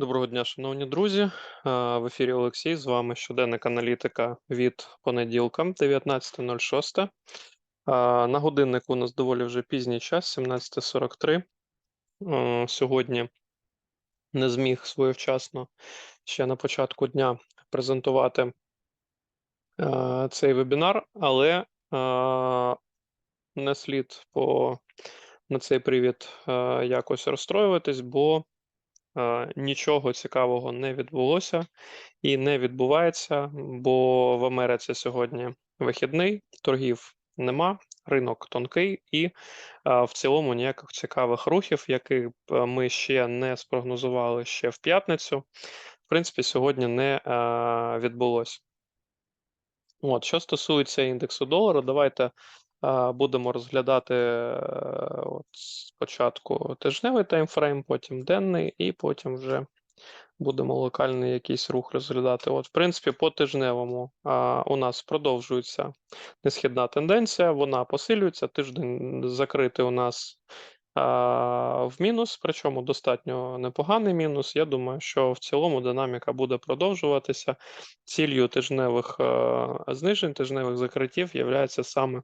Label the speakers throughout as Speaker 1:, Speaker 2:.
Speaker 1: Доброго дня, шановні друзі. В ефірі Олексій. З вами щоденник аналітика від понеділка, 19.06. Е, На годиннику у нас доволі вже пізній час, 17.43. Е, Сьогодні не зміг своєвчасно ще на початку дня презентувати цей вебінар, але не слід по на цей привід якось розстроюватись, бо нічого цікавого не відбулося і не відбувається, бо в Америці сьогодні вихідний, торгів нема, ринок тонкий, і е, в цілому ніяких цікавих рухів, б е, ми ще не спрогнозували ще в п'ятницю, в принципі, сьогодні не е, відбулося. От, що стосується індексу долара, давайте будемо розглядати е, от, спочатку тижневий таймфрейм, потім денний, і потім вже будемо локальний якийсь рух розглядати. От, в принципі, по тижневому у нас продовжується несхідна тенденція, вона посилюється. Тиждень закритий у нас в мінус, причому достатньо непоганий мінус. Я думаю, що в цілому динаміка буде продовжуватися. Ціллю тижневих е, знижень, тижневих закриттів є саме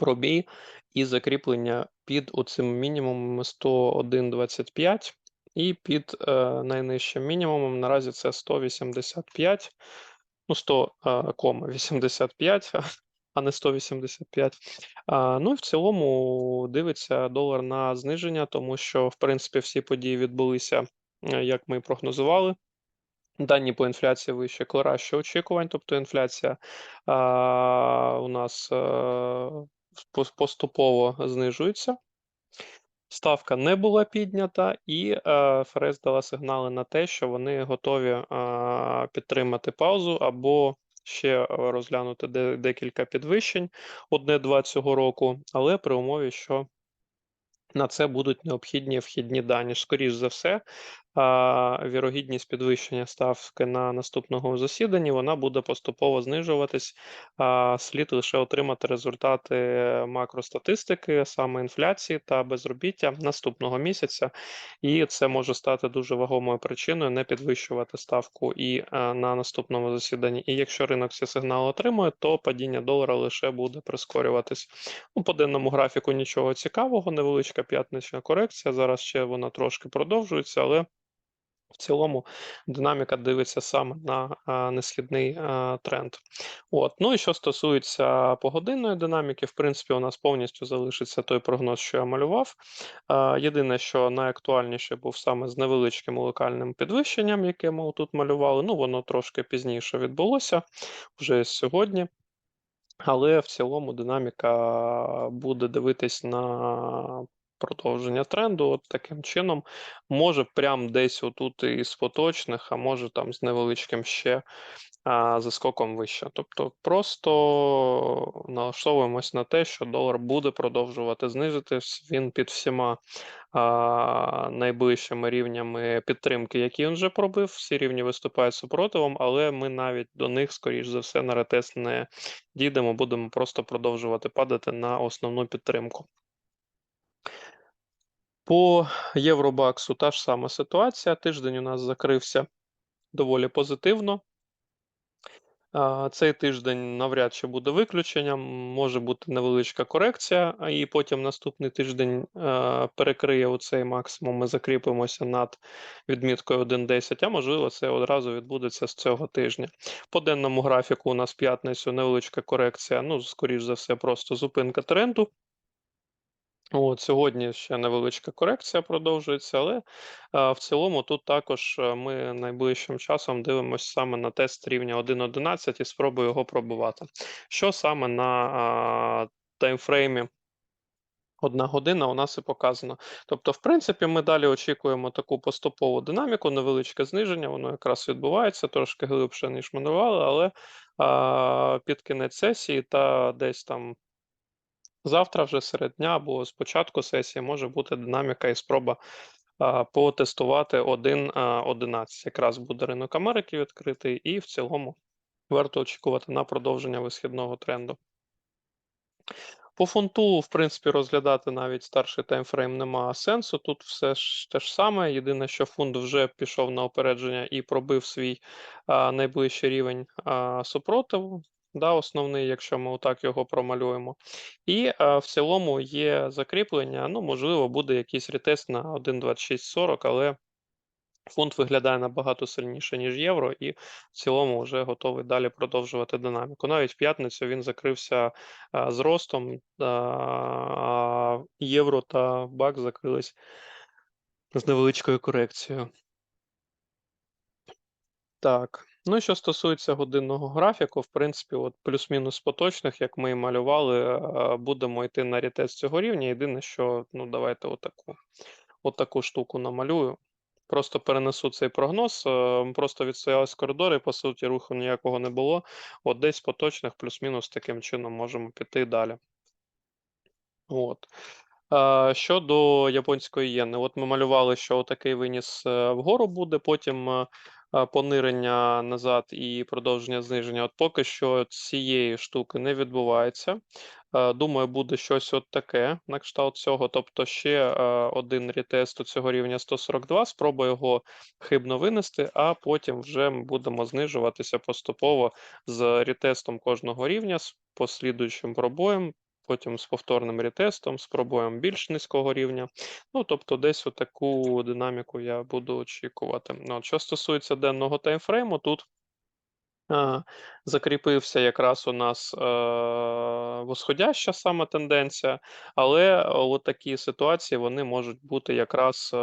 Speaker 1: пробій і закріплення під оцим мінімумом 101,25 і під е, найнижчим мінімумом наразі це 185, ну 100,85, а не 185. А, Ну і в цілому дивиться долар на зниження, тому що, в принципі, всі події відбулися, е, як ми прогнозували. Дані по інфляції вище краще очікувань, тобто інфляція а, у нас пос- поступово знижується. Ставка не була піднята, і е, ФРС дала сигнали на те, що вони готові е, підтримати паузу або ще розглянути де- декілька підвищень одне-два цього року, але при умові, що на це будуть необхідні вхідні дані. Скоріш за все, вірогідність підвищення ставки на наступному засіданні вона буде поступово знижуватись. Слід лише отримати результати макростатистики, саме інфляції та безробіття наступного місяця, і це може стати дуже вагомою причиною не підвищувати ставку і на наступному засіданні. І якщо ринок ці сигнали отримує, то падіння долара лише буде прискорюватись. Ну, по денному графіку нічого цікавого, невеличка п'ятнична корекція. Зараз ще вона трошки продовжується, але в цілому динаміка дивиться саме на а, несхідний а, тренд. От. Ну і що стосується погодинної динаміки, в принципі, у нас повністю залишиться той прогноз, що я малював. А, єдине, що найактуальніше був саме з невеличким локальним підвищенням, яке ми тут малювали. Ну, воно трошки пізніше відбулося вже сьогодні. Але в цілому динаміка буде дивитись на продовження тренду. От таким чином, може, прям десь отут із поточних, а може там з невеличким ще а, заскоком вище. Тобто просто налаштовуємось на те, що долар буде продовжувати знизитись. Він під всіма а, найближчими рівнями підтримки, які він вже пробив. Всі рівні виступають супротивом, але ми навіть до них, скоріш за все, на ретест не дійдемо, будемо просто продовжувати падати на основну підтримку. По Євробаксу та ж сама ситуація. Тиждень у нас закрився доволі позитивно. Цей тиждень навряд чи буде виключенням, може бути невеличка корекція, і потім наступний тиждень перекриє оцей максимум. Ми закріпимося над відміткою 1.10, а можливо, це одразу відбудеться з цього тижня. По денному графіку у нас п'ятницю невеличка корекція, ну, скоріш за все, просто зупинка тренду. От, сьогодні ще невеличка корекція продовжується, але а, в цілому тут також ми найближчим часом дивимося саме на тест рівня 1.11 і спробую його пробувати. Що саме на а, таймфреймі одна година у нас і показано. Тобто, в принципі, ми далі очікуємо таку поступову динаміку, невеличке зниження, воно якраз відбувається трошки глибше, ніж минували, але а, під кінець сесії та десь там. Завтра вже серед дня або з початку сесії може бути динаміка і спроба а, потестувати 1.11. Якраз буде ринок Америки відкритий, і в цілому варто очікувати на продовження висхідного тренду. По фунту, в принципі, розглядати навіть старший таймфрейм нема сенсу. Тут все ж те ж саме. Єдине, що фунт вже пішов на опередження і пробив свій а, найближчий рівень а, супротиву. Да, основний, якщо ми отак його промалюємо. І а, в цілому є закріплення. Ну, можливо, буде якийсь ретест на 1.2640, але Фунт виглядає набагато сильніше, ніж євро, і в цілому вже готовий далі продовжувати динаміку. Навіть в п'ятницю він закрився а, з ростом, а євро та бак закрились з невеличкою корекцією. Так, ну що стосується годинного графіку, в принципі, от плюс-мінус поточних, як ми і малювали, будемо йти на рітест цього рівня. Єдине, що ну давайте отаку, отаку штуку намалюю. Просто перенесу цей прогноз. е, Просто відстоялись коридори, по суті, руху ніякого не було. От десь поточних плюс-мінус таким чином можемо піти далі. От. Е, Щодо японської єни, от ми малювали, що такий виніс е, вгору буде, потім е, е, понирення назад і продовження зниження. От поки що цієї штуки не відбувається. Думаю, буде щось от таке на кшталт цього. Тобто ще один рітест у цього рівня 142, спробую його хибно винести, а потім вже ми будемо знижуватися поступово з рітестом кожного рівня, з послідуючим пробоєм, потім з повторним рітестом, з пробоєм більш низького рівня. Ну, тобто, десь таку динаміку я буду очікувати. Ну, Що стосується денного таймфрейму, тут. А, Закріпився якраз у нас е, восходяща саме тенденція, але от такі ситуації вони можуть бути якраз е,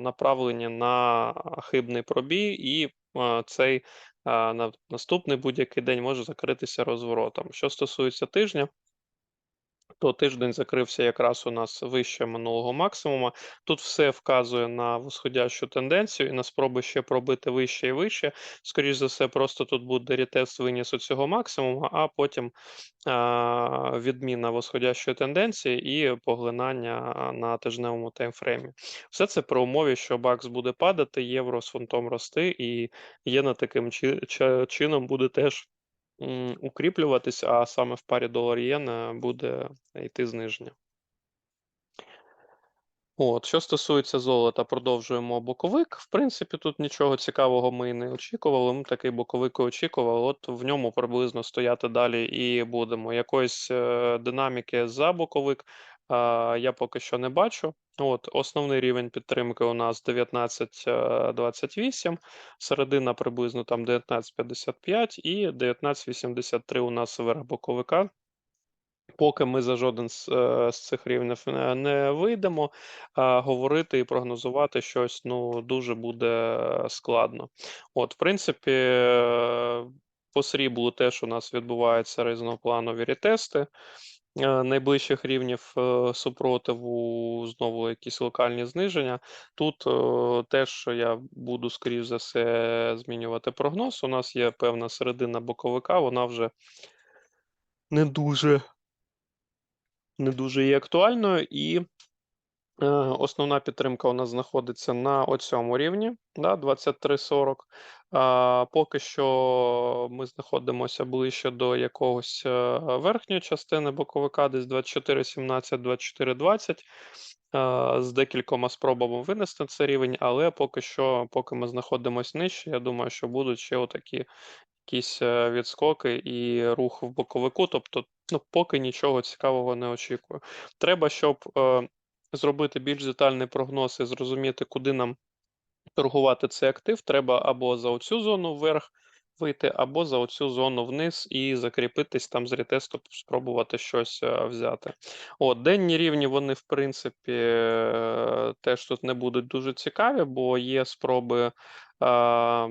Speaker 1: направлені на хибний пробій, і е, цей е, наступний будь-який день може закритися розворотом. Що стосується тижня, то тиждень закрився якраз у нас вище минулого максимума. Тут все вказує на восходящу тенденцію і на спроби ще пробити вище і вище. Скоріше за все, просто тут буде ретест винісу цього максимуму, а потім а, відміна восходящої тенденції і поглинання на тижневому таймфреймі. Все це при умові, що бакс буде падати, євро з фунтом рости, і єна таким чи- чи- чином буде теж укріплюватись, а саме в парі долар-єн буде йти зниження. От, що стосується золота, продовжуємо боковик. В принципі, тут нічого цікавого ми не очікували. Ми такий боковик і очікували. От в ньому приблизно стояти далі і будемо. Якоїсь е, динаміки за боковик я поки що не бачу. От, основний рівень підтримки у нас 19.28, середина приблизно там 19.55 і 19.83 у нас верх боковика. Поки ми за жоден з, е, цих рівнів не, вийдемо, говорити і прогнозувати щось ну дуже буде складно. От, в принципі, е, по сріблу теж у нас відбуваються різнопланові рітести е, найближчих рівнів е, супротиву, знову якісь локальні зниження. Тут е, теж я буду, скоріш за все, змінювати прогноз. У нас є певна середина боковика, вона вже не дуже не дуже є актуальною, і основна підтримка у нас знаходиться на оцьому рівні, да, 23.40. Поки що ми знаходимося ближче до якогось е, верхньої частини боковика, десь 24.17, 24.20. е, З декількома спробами винести цей рівень, але поки що, поки ми знаходимося нижче, я думаю, що будуть ще отакі якісь е, відскоки і рух в боковику. Тобто, ну, поки нічого цікавого не очікую. Треба, щоб е, зробити більш детальний прогноз і зрозуміти, куди нам торгувати цей актив. Треба або за оцю зону вверх вийти, або за оцю зону вниз і закріпитись там з ретесту, спробувати щось е, взяти. От, денні рівні, вони, в принципі, е, теж тут не будуть дуже цікаві, бо є спроби. А,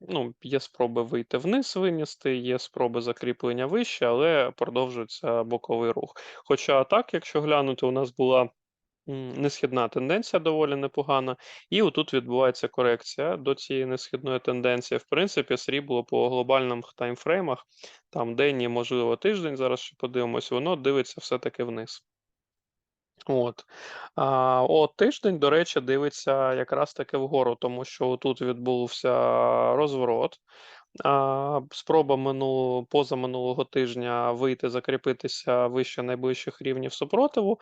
Speaker 1: ну, є спроби вийти вниз, винести, є спроби закріплення вище, але продовжується боковий рух. Хоча так, якщо глянути, у нас була несхідна тенденція доволі непогана, і отут відбувається корекція до цієї несхідної тенденції. В принципі, срібло по глобальних таймфреймах, там денні, можливо, тиждень, зараз ще подивимось, воно дивиться все-таки вниз. От. А, от тиждень, до речі, дивиться якраз таки вгору, тому що тут відбувся розворот. Спроба минулого позаминулого тижня вийти, закріпитися вище найближчих рівнів супротиву.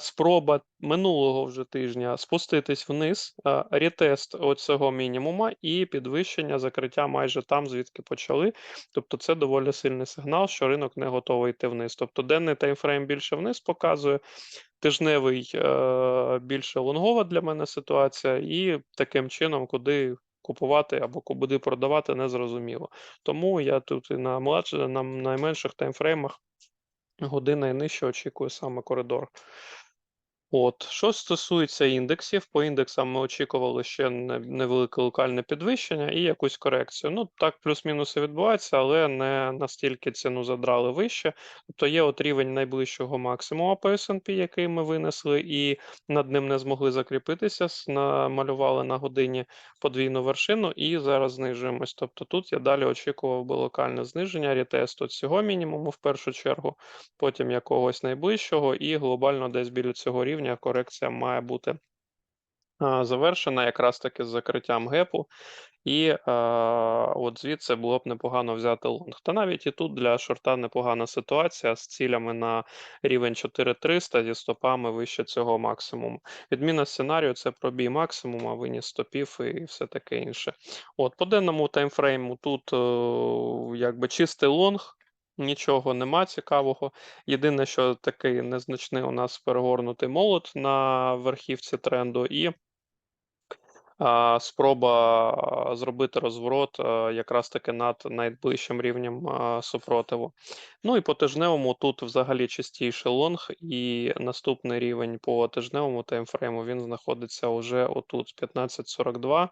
Speaker 1: Спроба минулого вже тижня спуститись вниз, а, ретест оцього мінімума і підвищення закриття майже там, звідки почали. Тобто це доволі сильний сигнал, що ринок не готовий йти вниз. Тобто денний таймфрейм більше вниз показує, тижневий е, більше лонгова для мене ситуація, і таким чином, куди купувати або куди продавати, не зрозуміло. Тому я тут і на младше, на найменших таймфреймах година і нижче очікую саме коридор. От, що стосується індексів, по індексам ми очікували ще невелике локальне підвищення і якусь корекцію. Ну, так, плюс-мінус і відбувається, але не настільки ціну задрали вище. Тобто є от рівень найближчого максимуму по S&P, який ми винесли, і над ним не змогли закріпитися, намалювали на годині подвійну вершину і зараз знижуємось. Тобто тут я далі очікував би локальне зниження, ретест от цього мінімуму в першу чергу, потім якогось найближчого, і глобально десь біля цього рівня корекція має бути завершена якраз таки з закриттям гепу. І а, от звідси було б непогано взяти лонг. Та навіть і тут для шорта непогана ситуація з цілями на рівень 4300 зі стопами вище цього максимуму. Відміна сценарію це пробій максимума, виніс стопів і все таке інше. От, по денному таймфрейму тут е, якби чистий лонг. Нічого нема цікавого. Єдине, що такий незначний у нас перегорнутий молот на верхівці тренду, і а, спроба зробити розворот а, якраз таки над найближчим рівнем а, супротиву. Ну і по тижневому тут взагалі чистіший лонг, і наступний рівень по тижневому таймфрейму він знаходиться уже отут, 15.42.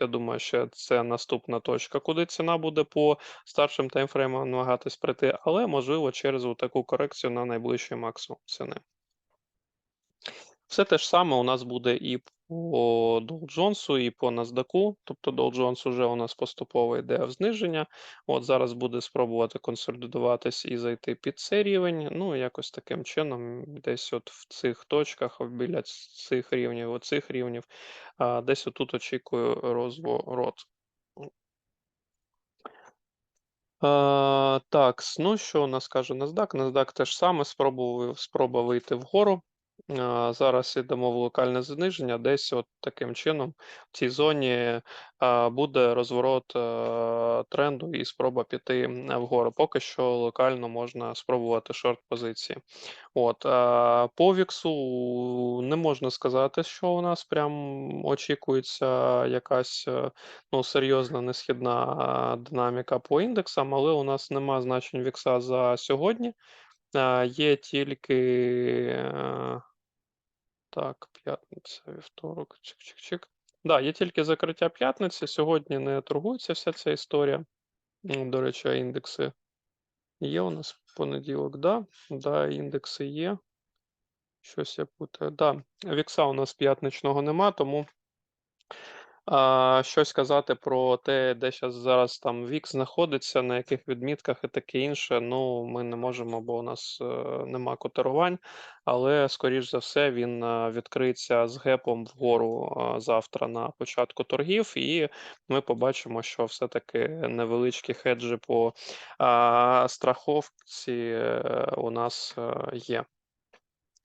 Speaker 1: Я думаю, що це наступна точка, куди ціна буде по старшим таймфреймам намагатись прийти, але можливо через таку корекцію на найближчий максимум ціни. Все те ж саме у нас буде і по Dow Jones, і по NASDAQ. Тобто Dow Jones уже у нас поступово йде в зниження. От зараз буде спробувати консолідуватись і зайти під цей рівень. Ну, якось таким чином, десь от в цих точках, біля цих рівнів, оцих рівнів, десь отут очікую розворот. Так, ну що у нас каже NASDAQ? NASDAQ теж саме спробував, спроба вийти вгору. Зараз йдемо в локальне зниження, десь от таким чином в цій зоні буде розворот тренду і спроба піти вгору. Поки що локально можна спробувати шорт позиції. От, по віксу не можна сказати, що у нас прям очікується якась е, ну, серйозна несхідна динаміка по індексам, але у нас нема значень вікса за сьогодні. Є тільки. Так, п'ятниця, вівторок, чик-чик-чик. Да, є тільки закриття п'ятниці. Сьогодні не торгується вся ця історія. До речі, індекси є у нас в понеділок, да? Да, індекси є. Щось я путаю. Да, вікса у нас п'ятничного нема, тому а, щось казати про те, де щас зараз там вік знаходиться, на яких відмітках і таке інше. Ну, ми не можемо, бо у нас е, нема котирувань. Але, скоріш за все, він е, відкриється з гепом вгору е, завтра на початку торгів, і ми побачимо, що все-таки невеличкі хеджі по а, страховці е, у нас е, є.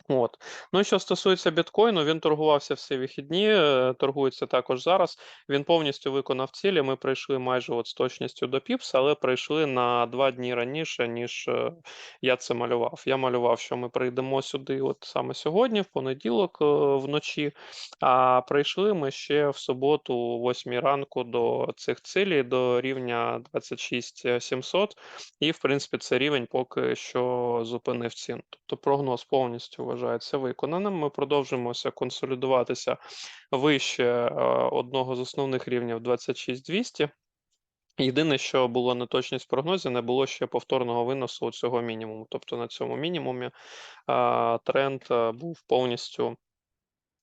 Speaker 1: От. Ну, що стосується біткоїну, він торгувався всі вихідні, е, торгується також зараз. Він повністю виконав цілі. Ми прийшли майже от з точністю до піпс, але прийшли на два дні раніше, ніж е, я це малював. Я малював, що ми прийдемо сюди, от саме сьогодні, в понеділок е, вночі. А прийшли ми ще в суботу, о 8 ранку, до цих цілей, до рівня 26 700. І, в принципі, це рівень поки що зупинив ціну. Тобто прогноз повністю вважається виконаним. Ми продовжуємося консолідуватися вище е, одного з основних рівнів 26200. Єдине, що було неточність в прогнозі, не було ще повторного виносу цього мінімуму. Тобто на цьому мінімумі а, тренд а, був повністю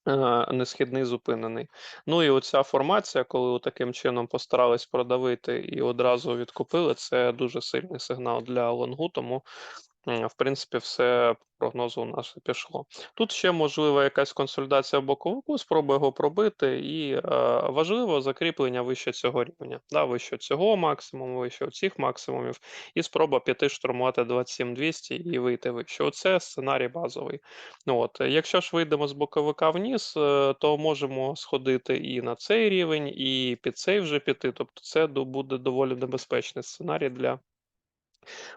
Speaker 1: е, несхідний зупинений. Ну і оця формація, коли таким чином постарались продавити і одразу відкупили, це дуже сильний сигнал для лонгу. Тому в принципі, все прогнозу у нас пішло. Тут ще можлива якась консолідація боковику, спроба його пробити, і, е, важливо закріплення вище цього рівня, да, вище цього максимуму, вище цих максимумів, і спроба піти штурмувати 27200 і вийти вище. Оце сценарій базовий. Ну от, якщо ж вийдемо з боковика вниз, е, то можемо сходити і на цей рівень, і під цей вже піти. Тобто це буде доволі небезпечний сценарій для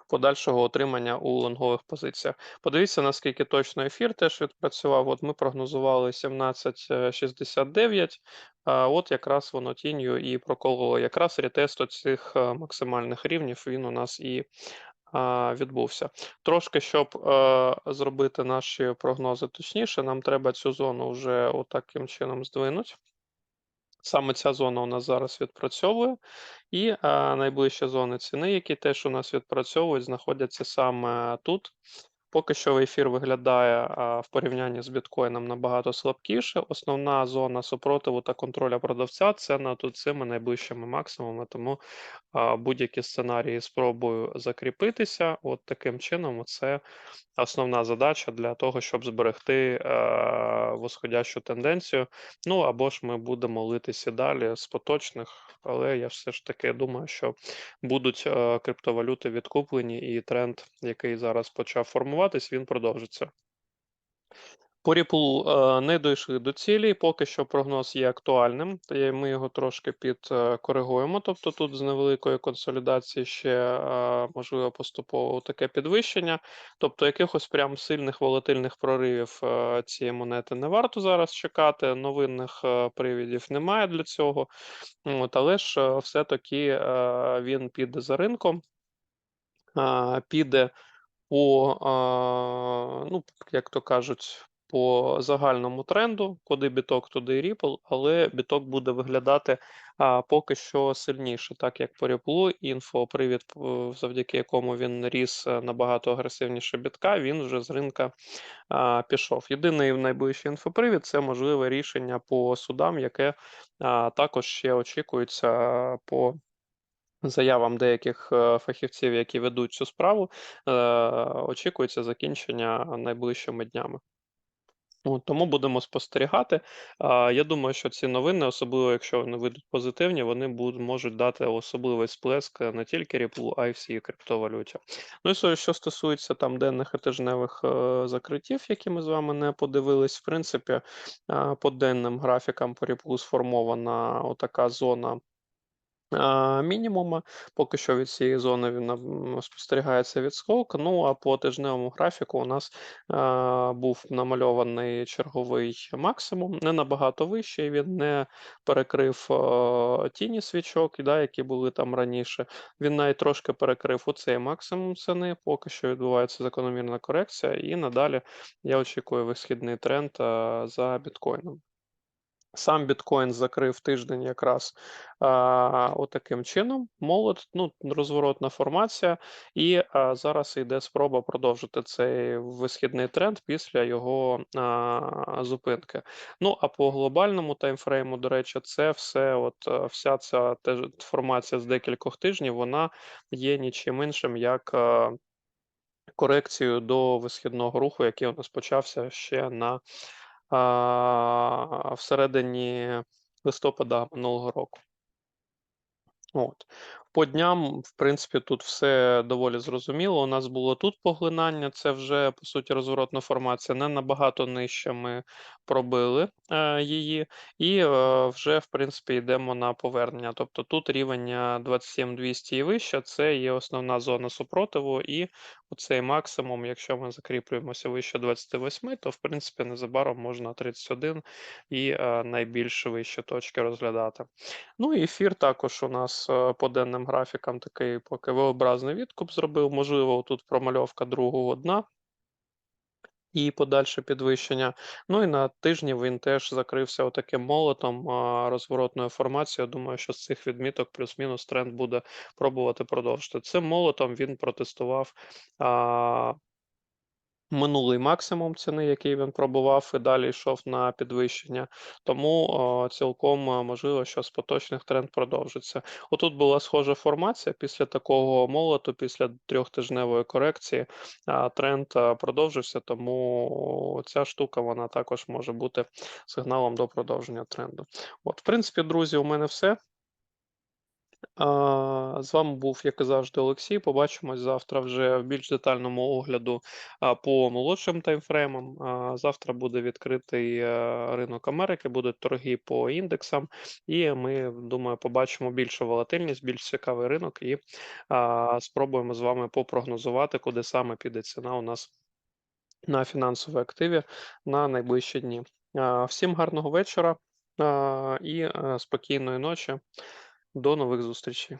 Speaker 1: подальшого отримання у лонгових позиціях. Подивіться, наскільки точно ефір теж відпрацював. От ми прогнозували 17,69, а от якраз воно тінню і прокололо. Якраз ретест цих е, максимальних рівнів він у нас і відбувся. Трошки, щоб е, зробити наші прогнози точніше, нам треба цю зону вже отаким чином здвинути. Саме ця зона у нас зараз відпрацьовує, і е, найближчі зони ціни, які теж у нас відпрацьовують, знаходяться саме тут. Поки що ефір виглядає а, в порівнянні з біткоїном набагато слабкіше. Основна зона супротиву та контроля продавця це над цими найближчими максимумами, тому а, будь-які сценарії спробую закріпитися. От таким чином, це основна задача для того, щоб зберегти е, восходящу тенденцію. Ну або ж ми будемо литися далі з поточних, але я все ж таки думаю, що будуть е, криптовалюти відкуплені, і тренд, який зараз почав формуватись, він продовжиться. По Ripple, е, не дійшли до цілі, поки що прогноз є актуальним, ми його трошки підкоригуємо. Тобто тут з невеликої консолідації ще е, можливо поступово таке підвищення. Тобто якихось прям сильних волатильних проривів е, цієї монети не варто зараз чекати. Новинних привідів немає для цього. От, Але ж все-таки він піде за ринком, піде по, ну, як то кажуть, по загальному тренду, куди біток, туди і Ripple, але біток буде виглядати а, поки що сильніше, так як по Ripple, інфопривід, завдяки якому він ріс е, набагато агресивніше бітка, він вже з ринка а, пішов. Єдиний найближчий інфопривід це можливе рішення по судам, яке а, також ще очікується по. Заявам деяких е, фахівців, які ведуть цю справу, е, очікується закінчення найближчими днями. Тому будемо спостерігати. Я думаю, що ці новини, особливо якщо вони вийдуть позитивні, вони будуть можуть дати особливий сплеск не тільки Ripple, а й всій криптовалюті. Ну і що стосується там денних і тижневих е, закриттів, які ми з вами не подивились, в принципі, е, по денним графікам по Ripple сформована отака зона мінімума. Поки що від цієї зони він спостерігається відскок. Ну а по тижневому графіку у нас був намальований черговий максимум, не набагато вищий. Він не перекрив тіні свічок, да, які були там раніше. Він навіть трошки перекрив у цей максимум ціни. Поки що відбувається закономірна корекція, і надалі я очікую висхідний тренд за біткоїном. Сам біткоін закрив тиждень якраз а, отаким чином. Молод, ну, розворотна формація, і а, зараз йде спроба продовжити цей висхідний тренд після його а, зупинки. Ну а по глобальному таймфрейму, до речі, це все, от вся ця формація з декількох тижнів, вона є нічим іншим як. А, Корекцію до висхідного руху, який у нас почався ще на всередині листопада минулого року. От. По дням, в принципі, тут все доволі зрозуміло. У нас було тут поглинання, це вже по суті розворотна формація. Не набагато нижче ми пробили е, її, і е, вже в принципі йдемо на повернення. Тобто тут рівень 27200 і вище, це є основна зона супротиву, і оцей максимум, якщо ми закріплюємося вище 28, то в принципі незабаром можна 31 і е, найбільш вищі точки розглядати. Ну і ефір також у нас е, по денним графікам такий поки V-образний відкуп зробив. Можливо, тут промальовка другого дна і подальше підвищення. Ну і на тижні він теж закрився отаким молотом розворотною формацією. Думаю, що з цих відміток плюс-мінус тренд буде пробувати продовжити. Цим молотом він протестував. Минулий максимум ціни, який він пробував, і далі йшов на підвищення. Тому, а, цілком, можливо, що з поточних тренд продовжиться. Отут була схожа формація після такого молоту, після трьохтижневої корекції, тренд, продовжився, тому ця штука вона також може бути сигналом до продовження тренду. От, в принципі, друзі, у мене все. З вами був, як і завжди, Олексій. Побачимось завтра вже в більш детальному огляду по молодшим таймфреймам. Завтра буде відкритий е, ринок Америки, будуть торги по індексам, і ми, думаю, побачимо більшу волатильність, більш цікавий ринок, і спробуємо з вами попрогнозувати, куди саме піде ціна у нас на фінансові активі на найближчі дні. Всім гарного вечора і е, спокійної ночі. До нових зустрічей.